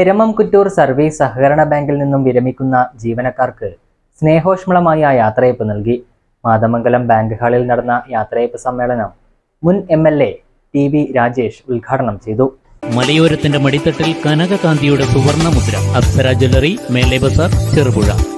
Eramamkuttoor service സഹകരണ ബാങ്കിൽ നിന്നും വിരമിക്കുന്ന ജീവനക്കാർക്ക് സ്നേഹോഷ്മളമായ യാത്രയപ്പ് നൽകി. മാതമംഗലം ബാങ്ക് ഹാളിൽ നടന്ന യാത്രയപ്പ് സമ്മേളനം മുൻ M L A T V Rajesh ഉദ്ഘാടനം ചെയ്തു. മലയോരത്തിന്റെ മടിത്തട്ടിൽ കനകകാന്തിയുടെ സുവർണ മുദ്ര അപ്സര ജ്വല്ലറി മേലെ ബസാർ ചെറുപുഴ.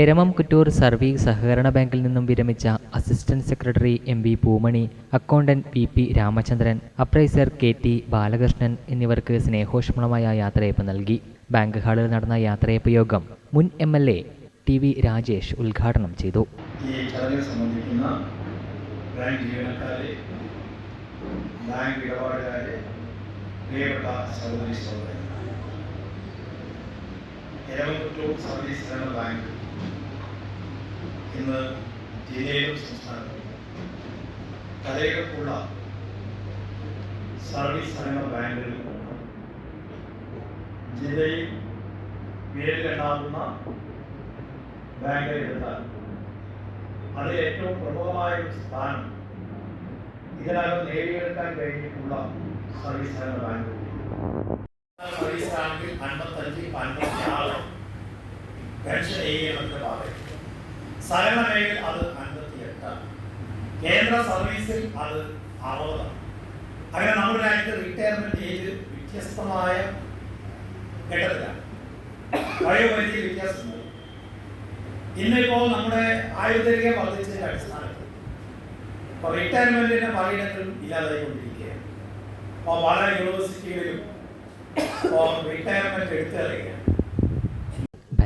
എരമം കുറ്റൂർ സർവീസ് സഹകരണ ബാങ്കിൽ നിന്നും വിരമിച്ച assistant secretary M V Poomani accountant P P Ramachandran appraiser K T Balakrishnan എന്നിവർക്ക് സ്നേഹോഷ്മളമായ യാത്രയപ്പ് നൽകി. ബാങ്ക് ഹാളിൽ നടന്ന യാത്രയപ്പ് യോഗം മുൻ M L A T V Rajesh ഉദ്ഘാടനം ചെയ്തു. ഈ ചടങ്ങിൽ സംബന്ധിക്കുന്ന ബാങ്ക് ജീവനക്കാരെ ബാങ്ക് ഇടപാടുകാരെ പ്രിയപ്പെട്ട സഹോദരി സഹോദരൻ എരമകുറ്റൂർ സർവീസ് സഹകരണ ബാങ്ക് ഇന്ന് ജില്ലയിലും സംസ്ഥാനത്തും കലയിലുള്ള സർവീസ് സഹകരണ ബാങ്കുകളിൽ ജില്ലയിൽ പേരിലുണ്ടാകുന്ന ബാങ്കുകൾ എടുത്താൽ അതിൽ ഏറ്റവും പ്രമുഖമായ ഒരു സ്ഥാനം ഇതിനകം നേടിയെടുക്കാൻ കഴിഞ്ഞിട്ടുള്ള സർവീസ് സഹകരണ ബാങ്ക് സർവീസ് ബാങ്കിൽ അൻപത്തഞ്ച് അൻപത്തി ആറ് പെൻഷൻ ഏരിയ ഭാഗം സഹകരണ മേഖല അത് അൻപത്തി എട്ടാണ് കേന്ദ്ര സർവീസിൽ അത് അറുപതാണ്. അങ്ങനെ നമ്മുടെ രാജ്യത്ത് റിട്ടയർമെന്റ് ഏജ് വ്യത്യസ്തമായ ഘട്ടത്തിലാണ്. വയോപരിധി വ്യത്യാസമുണ്ട്. ഇന്നിപ്പോ നമ്മുടെ ആയുർദൈർഘ്യ വർദ്ധിച്ചതിന്റെ അടിസ്ഥാനത്തിൽ ഇപ്പൊ റിട്ടയർമെന്റിന്റെ പലയിടങ്ങളിലും ഇല്ലാതായിക്കൊണ്ടിരിക്കുകയാണ്. അപ്പോൾ പല യൂണിവേഴ്സിറ്റികളിലും ഇപ്പോൾ retirement എടുത്തെറിയുകയാണ്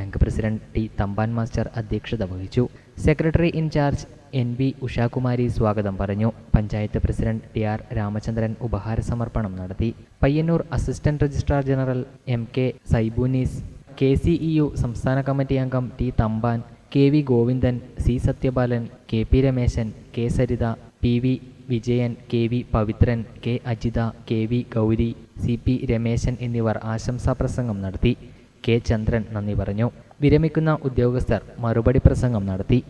bank president T Thampan master അധ്യക്ഷത വഹിച്ചു. Secretary in charge N B Ushakumari സ്വാഗതം പറഞ്ഞു. Panchayat president T R Ramachandran ഉപഹാര സമർപ്പണം നടത്തി. Payyanur assistant registrar general M K Saibunees K C E സംസ്ഥാന കമ്മിറ്റി അംഗം T Thampan K V Govindan C Sathyapalan K P Rameshan K Saritha P V Vijayan K V Pavithran K Ajitha K V Gauri C P Rameshan എന്നിവർ ആശംസാ പ്രസംഗം നടത്തി. K. ചന്ദ്രൻ നന്ദി പറഞ്ഞു. വിരമിക്കുന്ന ഉദ്യോഗസ്ഥർ മറുപടി പ്രസംഗം നടത്തി.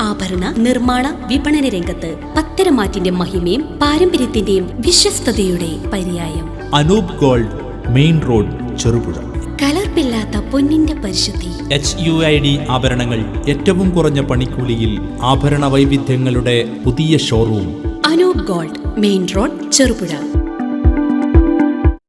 ആഭരണ നിർമ്മാണ വിപണന രംഗത്ത് പത്തരമാറ്റിന്റെ മഹിമയും പാരമ്പര്യത്തിന്റെയും വിശ്വസ്തയുടെ പര്യായം. Anoop gold main road Cherupuzha. കലർപ്പില്ലാത്ത പൊന്നിന്റെ പരിശുദ്ധി. എച്ച് യു ഐ ഡി ആഭരണങ്ങൾ ഏറ്റവും കുറഞ്ഞ പണിക്കൂലിയിൽ ആഭരണ വൈവിധ്യങ്ങളുടെ പുതിയ showroom Anoop gold main road Cherupuzha.